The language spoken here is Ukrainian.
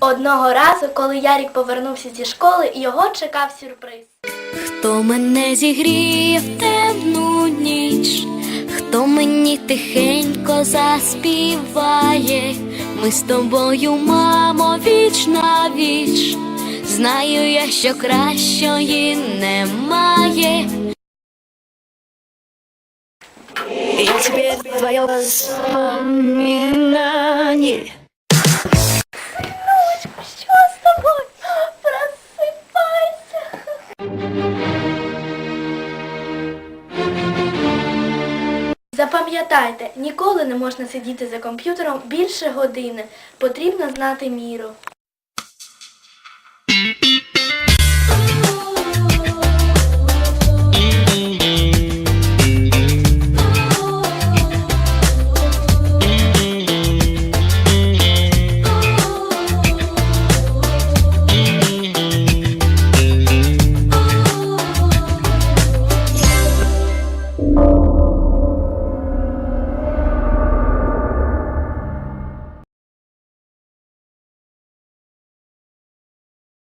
Одного разу, коли Ярік повернувся зі школи, його чекав сюрприз. Хто мене зігріє в темну ніч, хто мені тихенько заспіває, ми з тобою, мамо, віч на віч. Знаю я, що кращої немає. Я теперь твое воспоминание. Запам'ятайте, ніколи не можна сидіти за комп'ютером більше години. Потрібно знати міру.